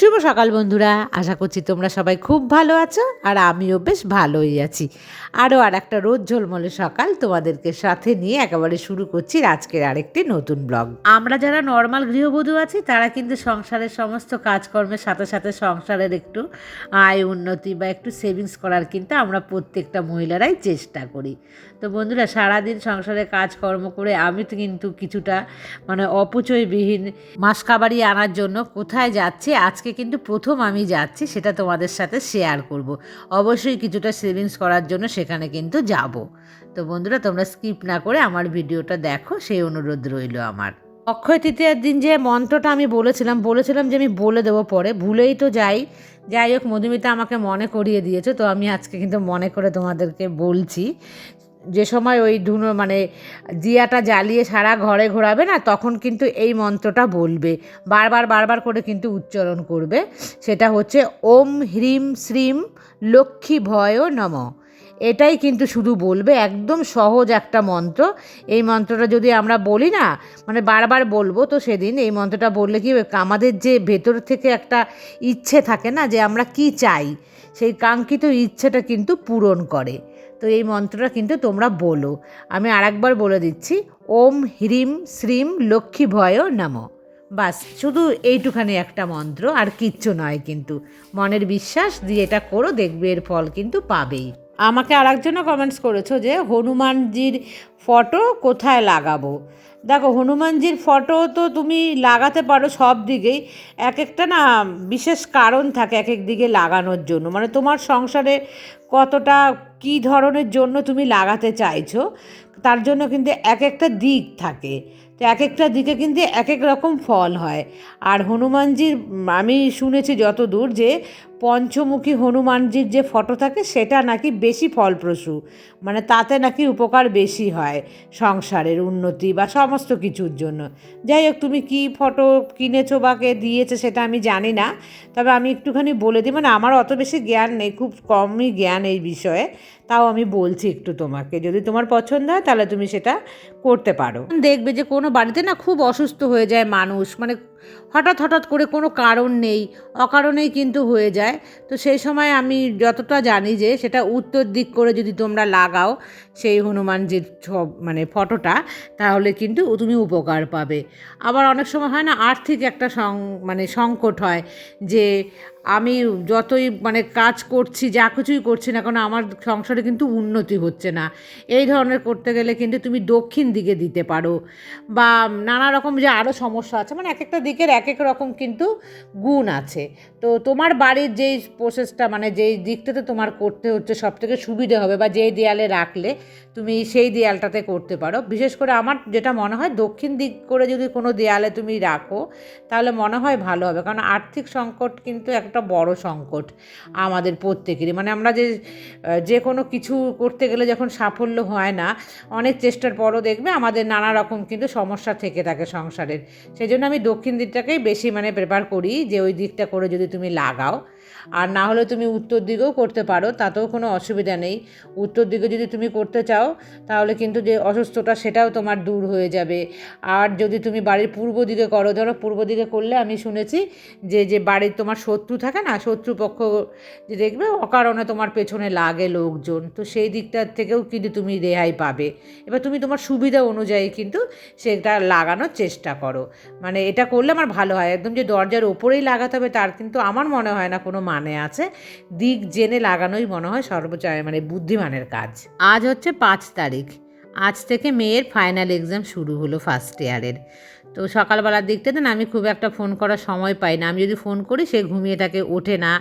শুভ সকাল বন্ধুরা, আশা করছি তোমরা সবাই খুব ভালো আছো আর আমিও বেশ ভালোই আছি। আরও আর একটা রোদ ঝলমলে সকাল তোমাদেরকে সাথে নিয়ে একেবারে শুরু করছি আজকের আরেকটি নতুন ব্লগ। আমরা যারা নর্মাল গৃহবধূ আছি, তারা কিন্তু সংসারের সমস্ত কাজকর্মের সাথে সাথে সংসারের একটু আয় উন্নতি বা একটু সেভিংস করার কিন্তু আমরা প্রত্যেকটা মহিলারাই চেষ্টা করি। তো বন্ধুরা, সারাদিন সংসারে কাজকর্ম করে আমি তো কিন্তু কিছুটা মানে অপচয়বিহীন মাস কাবারি আনার জন্য কোথায় যাচ্ছি আজকে কিন্তু প্রথম আমি যাচ্ছি, সেটা তোমাদের সাথে শেয়ার করব। অবশ্যই কিছুটা সেভিংস করার জন্য সেখানে কিন্তু যাব। তো বন্ধুরা, তোমরা স্কিপ না করে আমার ভিডিওটা দেখো, সেই অনুরোধ রইল আমার। অক্ষয় তৃতীয়ার দিন যে মন্ত্রটা আমি বলেছিলাম বলেছিলাম যে আমি বলে দেবো পরে, ভুলেই তো যাই। যাই হোক, মধুমিতা আমাকে মনে করিয়ে দিয়েছে, তো আমি আজকে কিন্তু মনে করে তোমাদেরকে বলছি যে সময় ওই ধুনো মানে জিয়াটা জ্বালিয়ে সারা ঘরে ঘোরাবে না, তখন কিন্তু এই মন্ত্রটা বলবে। বারবার বারবার করে কিন্তু উচ্চারণ করবে। সেটা হচ্ছে, ওম হ্রিম শ্রীম লক্ষ্মী ভয় নম। এটাই কিন্তু শুধু বলবে, একদম সহজ একটা মন্ত্র। এই মন্ত্রটা যদি আমরা বলি না মানে বারবার বলব, তো সেদিন এই মন্ত্রটা বললে কি আমাদের যে ভেতর থেকে একটা ইচ্ছে থাকে না, যে আমরা কি চাই, সেই কাঙ্ক্ষিত ইচ্ছেটা কিন্তু পূরণ করে। তো এই মন্ত্রটা কিন্তু তোমরা বলো। আমি আরেকবার বলে দিচ্ছি, ওম হ্রিম শ্রীম লক্ষ্মী ভয় নাম। বাস, শুধু এইটুখানি একটা মন্ত্র, আর কিচ্ছু নয় কিন্তু। মনের বিশ্বাস দিয়ে এটা করো, দেখবে এর ফল কিন্তু পাবেই। আমাকে আর আরেকজনও কমেন্টস করেছ যে, হনুমানজির ফটো কোথায় লাগাবো? দেখো, হনুমানজির ফটো তো তুমি লাগাতে পারো সব দিকেই। এক একটা না বিশেষ কারণ থাকে এক এক দিকে লাগানোর জন্য। মানে তোমার সংসারে কতটা, কী ধরনের জন্য তুমি লাগাতে চাইছো, তার জন্য কিন্তু এক একটা দিক থাকে। তো এক একটা দিকে কিন্তু এক এক রকম ফল হয়। আর হনুমানজির, আমি শুনেছি যত দূর যে পঞ্চমুখী হনুমানজির যে ফটো থাকে, সেটা নাকি বেশি ফলপ্রসূ। মানে তাতে নাকি উপকার বেশি হয় সংসারের উন্নতি বা সমস্ত কিছুর জন্য। যাই হোক, তুমি কি ফটো কিনেছো বা কে দিয়েছে সেটা আমি জানি না। তবে আমি একটুখানি বলে দিই মানে আমার অত বেশি জ্ঞান নেই, খুব কমই জ্ঞান এই বিষয়ে। তাও আমি বলছি একটু তোমাকে, যদি তোমার পছন্দ হয় তাহলে তুমি সেটা করতে পারো। দেখবে যে কোনো বাড়িতে না খুব অসুস্থ হয়ে যায় মানুষ মানে হঠাৎ হঠাৎ করে কোনো কারণ নেই, অকারণেই কিন্তু হয়ে যায়। তো সেই সময় আমি যতটা জানি যে সেটা উত্তর দিক করে যদি তোমরা লাগাও সেই হনুমানজির সব মানে ফটোটা, তাহলে কিন্তু তুমি উপকার পাবে। আবার অনেক সময় হয় না, আর্থিক একটা সং মানে সংকট হয় যে আমি যতই মানে কাজ করছি, যা কিছুই করছি না কারণ আমার সংসারে কিন্তু উন্নতি হচ্ছে না। এই ধরনের করতে গেলে কিন্তু তুমি দক্ষিণ দিকে দিতে পারো। বা নানা রকম যে আরও সমস্যা আছে মানে এক একটা দিকের এক এক রকম কিন্তু গুণ আছে। তো তোমার বাড়ির যেই প্রসেসটা মানে যেই দিকটাতে তোমার করতে হচ্ছে সব থেকে সুবিধে হবে বা যেই দেয়ালে রাখলে তুমি সেই দেয়ালটাতে করতে পারো। বিশেষ করে আমার যেটা মনে হয়, দক্ষিণ দিক করে যদি কোনো দেয়ালে তুমি রাখো, তাহলে মনে হয় ভালো হবে। কারণ আর্থিক সংকট কিন্তু একটা বড় সংকট আমাদের প্রত্যেকেরই। মানে আমরা যে যে কোনো কিছু করতে গেলে যখন সাফল্য হয় না, অনেক চেষ্টার পরও দেখবে আমাদের নানা রকম কিন্তু সমস্যা থেকে থাকে সংসারের। সেই জন্য আমি দক্ষিণ দিকটাকেই বেশি মানে প্রেফার করি, যে ওই দিকটা করে যদি তুমি লাগাও। আর না হলে তুমি উত্তর দিকেও করতে পারো, তাতেও কোনো অসুবিধা নেই। উত্তর দিকে যদি তুমি করতে চাও, তাহলে কিন্তু যে অসুস্থতা সেটাও তোমার দূর হয়ে যাবে। আর যদি তুমি বাড়ির পূর্ব দিকে করো, ধরো পূর্ব দিকে করলে আমি শুনেছি যে যে বাড়ির তোমার শত্রু থাকে না, শত্রুপক্ষ যে দেখবে, অকারণে তোমার পেছনে লাগে লোকজন। তো সেই দিকটার থেকেও কিন্তু তুমি রেহাই পাবে। এবার তুমি তোমার সুবিধা অনুযায়ী কিন্তু সেটা লাগানোর চেষ্টা করো। মানে এটা করলে আমার ভালো হয়। একদম যে দরজার ওপরেই লাগাতে হবে, তার কিন্তু আমার মনে হয় না কোনো মানে আছে। দিক জেনে লাগানোই মনে হয় সর্বোচ্চ মানে বুদ্ধিমানের কাজ। আজ হচ্ছে পাঁচ তারিখ। আজ থেকে মেয়ের ফাইনাল এক্সাম শুরু হলো ফার্স্ট ইয়ারের তো সকালবেলার দিকটাতে না আমি খুব একটা ফোন করার সময় পাই না। আমি যদি ফোন করি সে ঘুমিয়ে থাকে, ওঠে না।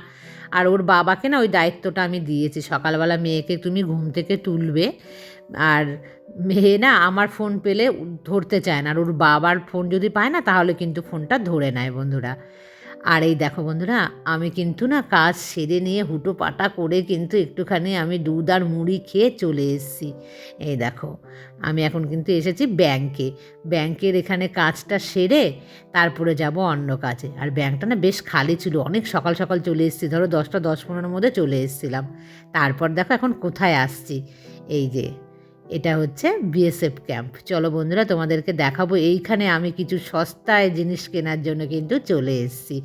আর ওর বাবাকে না ওই দায়িত্বটা আমি দিয়েছি। সকালবেলা মেয়েকে তুমি ঘুম থেকে তুলবে। আর মেয়ে না আমার ফোন পেলে ধরতে চায় না। আর ওর বাবার ফোন যদি পায় না তাহলে কিন্তু ফোনটা ধরে নেয় বন্ধুরা। আর এই দেখো বন্ধুরা, আমি কিন্তু না কাজ সেরে নিয়ে হুটো পাটা করে কিন্তু একটুখানি আমি দুধ আর মুড়ি খেয়ে চলে এসেছি। এই দেখো, আমি এখন কিন্তু এসেছি ব্যাংকে। ব্যাংকের এখানে কাজটা সেরে তারপরে যাব অন্য কাজে। আর ব্যাংকটা না বেশ খালি ছিল, অনেক সকাল সকাল চলে এসেছি। ধরো দশটা, দশ পনেরোর মধ্যে চলে এসেছিলাম। তারপর দেখো এখন কোথায় আসছি। এই যে এটা হচ্ছে বিএসএফ ক্যাম্প চলো বন্ধুরা, তোমাদেরকে দেখাবো। এইখানে আমি কিছু সস্তায় জিনিস কেনার জন্য কিন্তু চলে এসেছি।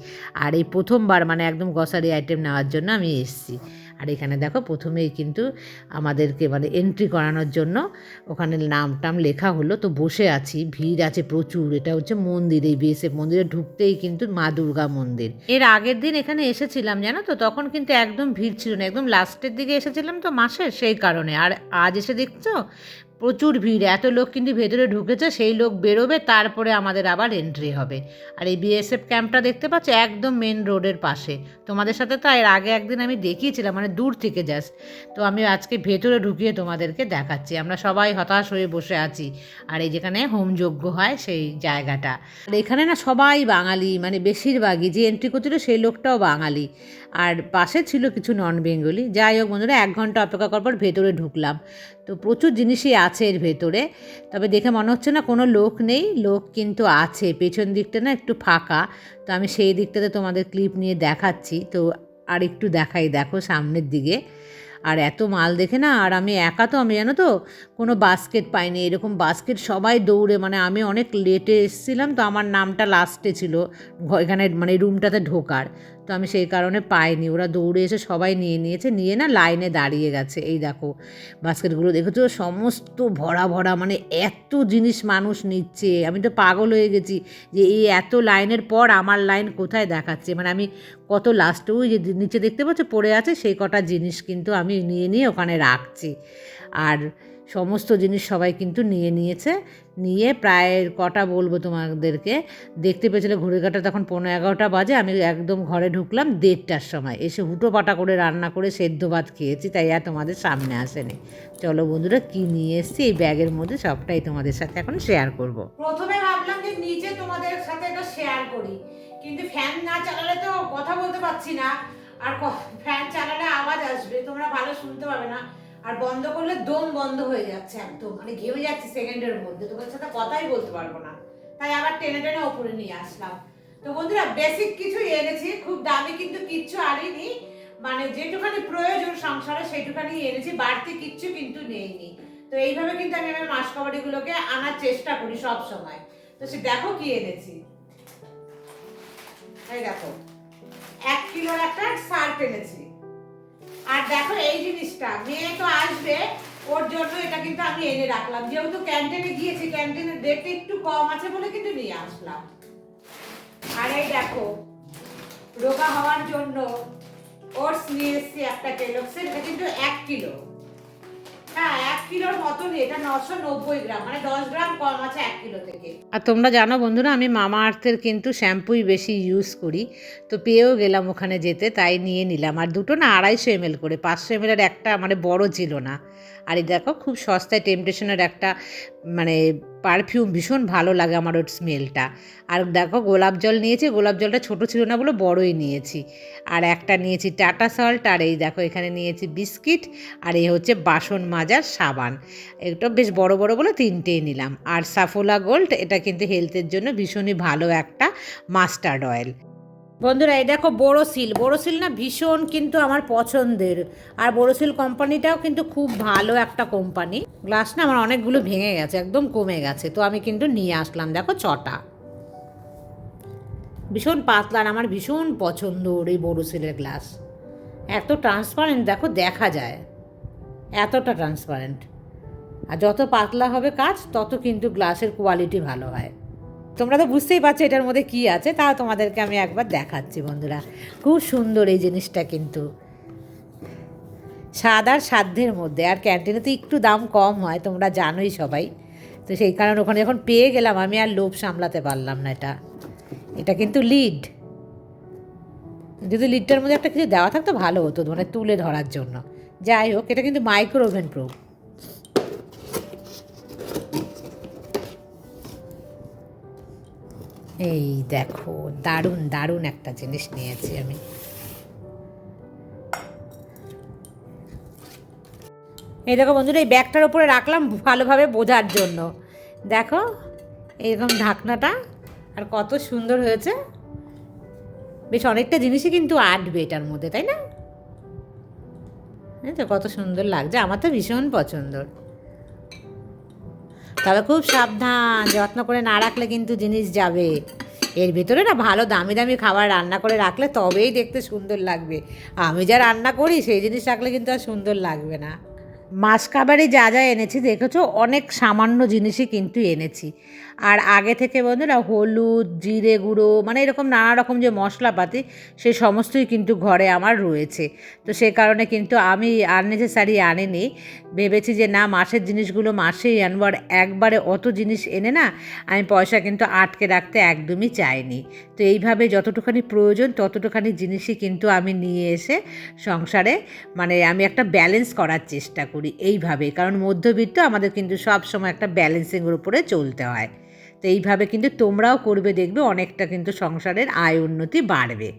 আর এই প্রথমবার মানে একদম গ্রসারি আইটেম নেওয়ার জন্য আমি এসেছি। আর এখানে দেখো প্রথমেই কিন্তু আমাদেরকে মানে এন্ট্রি করানোর জন্য ওখানে নাম টাম লেখা হলো। তো বসে আছি, ভিড় আছে প্রচুর। এটা হচ্ছে মন্দির, এই বিএসএফ মন্দিরে ঢুকতেই কিন্তু মা দুর্গা মন্দির। এর আগের দিন এখানে এসেছিলাম, জানো তো? তখন কিন্তু একদম ভিড় ছিল না। একদম লাস্টের দিকে এসেছিলাম তো মাসের সেই কারণে। আর আজ এসে দেখছ? প্রচুর ভিড়, এত লোক কিন্তু ভেতরে ঢুকেছে, সেই লোক বেরোবে, তারপরে আমাদের আবার এন্ট্রি হবে। আর এই বিএসএফ ক্যাম্পটা দেখতে পাচ্ছ, একদম মেন রোডের পাশে। তোমাদের সাথে তো এর আগে একদিন আমি দেখিয়েছিলাম মানে দূর থেকে জাস্ট তো আমি আজকে ভেতরে ঢুকিয়ে তোমাদেরকে দেখাচ্ছি। আমরা সবাই হতাশ হয়ে বসে আছি। আর এই যেখানে হোমযজ্ঞ হয়, সেই জায়গাটা। আর এখানে না সবাই বাঙালি মানে বেশিরভাগই, যে এন্ট্রি করছিল সেই লোকটাও বাঙালি। আর পাশে ছিল কিছু নন বেঙ্গলি যাই হোক বন্ধুরা, এক ঘণ্টা অপেক্ষা করার পর ভেতরে ঢুকলাম। তো প্রচুর জিনিসই আছে এর ভেতরে। তবে দেখে মনে হচ্ছে না কোনো লোক নেই, লোক কিন্তু আছে। পেছন দিকটা না একটু ফাঁকা। তো আমি সেই দিকটাতে তোমাদের ক্লিপ নিয়ে দেখাচ্ছি। তো আর একটু দেখাই, দেখো সামনের দিকে। আর এত মাল দেখে না, আর আমি একা তো আমি, জানো তো? কোনো বাস্কেট পাইনি। এরকম বাস্কেট সবাই দৌড়ে মানে আমি অনেক লেটে এসেছিলাম, তো আমার নামটা লাস্টে ছিল। এখানে মানে রুমটাতে ঢোকার। তো আমি সেই কারণে পাইনি। ওরা দৌড়ে এসে সবাই নিয়ে নিয়েছে, নিয়ে না লাইনে দাঁড়িয়ে গেছে। এই দেখো, বাস্কেটগুলো দেখেছ সমস্ত ভরা ভরা মানে এত জিনিস মানুষ নিচ্ছে। আমি তো পাগল হয়ে গেছি যে এই এত লাইনের পর আমার লাইন কোথায় দেখাচ্ছে? মানে আমি কত লাস্টে ওই যে নিচে দেখতে পাচ্ছ, পড়ে আছে সেই কটা জিনিস কিন্তু আমি নিয়ে নিয়ে ওখানে রাখছি। আর সমস্ত জিনিস সবাই কিন্তু নিয়ে নিয়েছে। নিয়ে প্রায় কটা বলব তোমাদেরকে। দেখতে পেয়েছিলে ঘুরে কাটা তখন পনেরো এগারোটা বাজে, আমি একদম ঘরে ঢুকলাম দেড়টার সময়। এসে হুটো পাটা করে রান্না করে সেদ্ধ ভাত খেয়েছি, তাই আর তোমাদের সামনে আসেনি। চলো বন্ধুরা, কী নিয়ে এসেছি? এই ব্যাগের মধ্যে সবটাই তোমাদের সাথে এখন শেয়ার করব। প্রথমে ভাবলাম যে নিচে তোমাদের সাথে এটা শেয়ার করি। কিন্তু ফ্যান না চালালে তো কথা বলতে পারছি না। আর ফ্যান চালালে আওয়াজ আসবে, তোমরা ভালো শুনতে পাবে না। আর বন্ধ করলে দম বন্ধ হয়ে যাচ্ছে একদম। মানে ঘেমে যাচ্ছে সেকেন্ডের মধ্যে। তোমাদের সাথে কথাই বলতে পারব না। তাই আবার টেনে টেনে ওপরে নিয়ে আসলাম। তো বন্ধুরা বেসিক কিছু এনেছি। খুব দামি কিন্তু কিচ্ছু আনিনি। মানে যেটুখানি প্রয়োজন সংসারে, সেইটুখানি এনেছি। বাড়তি কিচ্ছু কিন্তু নেইনি। তো এইভাবে কিন্তু আমি আমার মাস মাসকবাড়িগুলোকে আনার চেষ্টা করি সব সময়। তো সে দেখো কি এনেছি। এই দেখো, এক কিলোর একটা শার্ট এনেছি। আর দেখো এই জিনিসটা, মেয়ে তো আসবে, ওর জন্য এটা কিন্তু আমি এনে রাখলাম। যেহেতু ক্যান্টিনে গিয়েছি ক্যান্টিনের রেট একটু কম আছে বলে কিন্তু নিয়ে আসলাম। আর এই দেখো, রোগা হওয়ার জন্য ওটস নিয়ে এসছি একটা কেলক্সের এটা কিন্তু এক কিলো। হ্যাঁ কিলোর মতন এটা নশো নব্বই গ্রাম মানে দশ গ্রাম কম আছে এক কিলো থেকে। আর তোমরা জানো বন্ধুরা, আমি মামা আর্থের কিন্তু শ্যাম্পুই বেশি ইউজ করি, তো পেয়েও গেলাম ওখানে যেতে, তাই নিয়ে নিলাম। আর দুটো না আড়াইশো এমএল করে, পাঁচশো এমএলের একটা মানে বড় ছিল না। আর এই দেখো, খুব সস্তায় টেম্পটেশনের একটা মানে পারফিউম ভীষণ ভালো লাগে আমার ওর স্মেলটা আর দেখো, গোলাপ জল নিয়েছি, গোলাপ জলটা ছোট ছিল না বলে বড়ই নিয়েছি। আর একটা নিয়েছি টাটা সল্ট আর এই দেখো, এখানে নিয়েছি বিস্কিট, আর এই হচ্ছে বাসন মাজার সাবান। এটা বেশ বড় বড় বলে তিনটেই নিলাম। আর সাফোলা গোল্ড এটা কিন্তু হেলথের জন্য ভীষণই ভালো একটা মাস্টার্ড অয়েল বন্ধুরা, এই দেখো বোরোসিল বোরোসিল না ভীষণ কিন্তু আমার পছন্দের। আর বোরোসিল কোম্পানিটাও কিন্তু খুব ভালো একটা কোম্পানি। গ্লাস না আমার অনেকগুলো ভেঙে গেছে, একদম কমে গেছে। তো আমি কিন্তু নিয়ে আসলাম, দেখো ছটা। ভীষণ পাতলা আর আমার ভীষণ পছন্দ এই বোরোসিলের গ্লাস এত ট্রান্সপারেন্ট দেখো দেখা যায়। এতটা ট্রান্সপারেন্ট আর যত পাতলা হবে কাজ, তত কিন্তু গ্লাসের কোয়ালিটি ভালো হয়। তোমরা তো বুঝতেই পারছ এটার মধ্যে কি আছে, তা তোমাদেরকে আমি একবার দেখাচ্ছি বন্ধুরা। খুব সুন্দর এই জিনিসটা কিন্তু। স্বাদ আর সাধ্যের মধ্যে, আর ক্যান্টিনে তো একটু দাম কম হয়, তোমরা জানোই সবাই। তো সেই কারণে ওখানে যখন পেয়ে গেলাম, আমি আর লোভ সামলাতে পারলাম না এটা। এটা কিন্তু লিড। যদি লিডটার মধ্যে একটা কিছু দেওয়া থাকতো, ভালো হতো মানে তুলে ধরার জন্য। যাই হোক, এটা কিন্তু মাইক্রো ওভেন প্রুফ। এই দেখো, দারুণ দারুণ একটা জিনিস নিয়েছি আমি। এই দেখো বন্ধুরা, এই ব্যাগটার উপরে রাখলাম ভালোভাবে বোঝার জন্য। দেখো, এইরকম ঢাকনাটা, আর কত সুন্দর হয়েছে। বেশ অনেকটা জিনিসই কিন্তু আটবে এটার মধ্যে, তাই না? কত সুন্দর লাগছে, আমার তো ভীষণ পছন্দ। তবে খুব সাবধান, যত্ন করে না রাখলে কিন্তু জিনিস যাবে। এর ভিতরে না ভালো দামি দামি খাবার রান্না করে রাখলে তবেই দেখতে সুন্দর লাগবে। আমি যা রান্না করি সেই জিনিস রাখলে কিন্তু আর সুন্দর লাগবে না। মাস খাবারে যা যা এনেছি, দেখেছ? অনেক সামান্য জিনিসই কিন্তু এনেছি। আর আগে থেকে বন্ধুরা হলুদ, জিরে গুঁড়ো মানে এরকম নানা রকম যে মশলাপাতি, সে সমস্তই কিন্তু ঘরে আমার রয়েছে। তো সে কারণে কিন্তু আমি আননেসেসারি আনিনি। ভেবেছি যে না, মাসের জিনিসগুলো মাসেই আনব। আর একবারে অত জিনিস এনে না, আমি পয়সা কিন্তু আটকে রাখতে একদমই চাইনি। তো এইভাবে যতটুখানি প্রয়োজন, ততটুখানি জিনিসই কিন্তু আমি নিয়ে এসে সংসারে মানে আমি একটা ব্যালেন্স করার চেষ্টা করি এইভাবে। কারণ মধ্যবিত্ত আমাদের কিন্তু সব সময় একটা ব্যালেন্সিংয়ের উপরে চলতে হয়। তো এইভাবে কিন্তু তোমরাও করবে, দেখবে অনেকটা কিন্তু সংসারের আয় উন্নতি বাড়বে।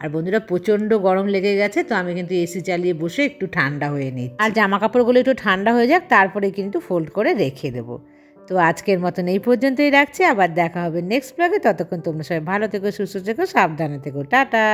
আর বন্ধুরা, প্রচণ্ড গরম লেগে গেছে, তো আমি কিন্তু এসি চালিয়ে বসে একটু ঠান্ডা হয়ে নিই আর জামা কাপড়গুলো একটু ঠান্ডা হয়ে যাক, তারপরে কিন্তু ফোল্ড করে রেখে দেবো। তো আজকের মতন এই পর্যন্তই রাখছি, আবার দেখা হবে নেক্সট ব্লগে ততক্ষণ তোমরা সবাই ভালো থেকো, সুস্থ থেকো, সাবধানে থেকো। টাটা!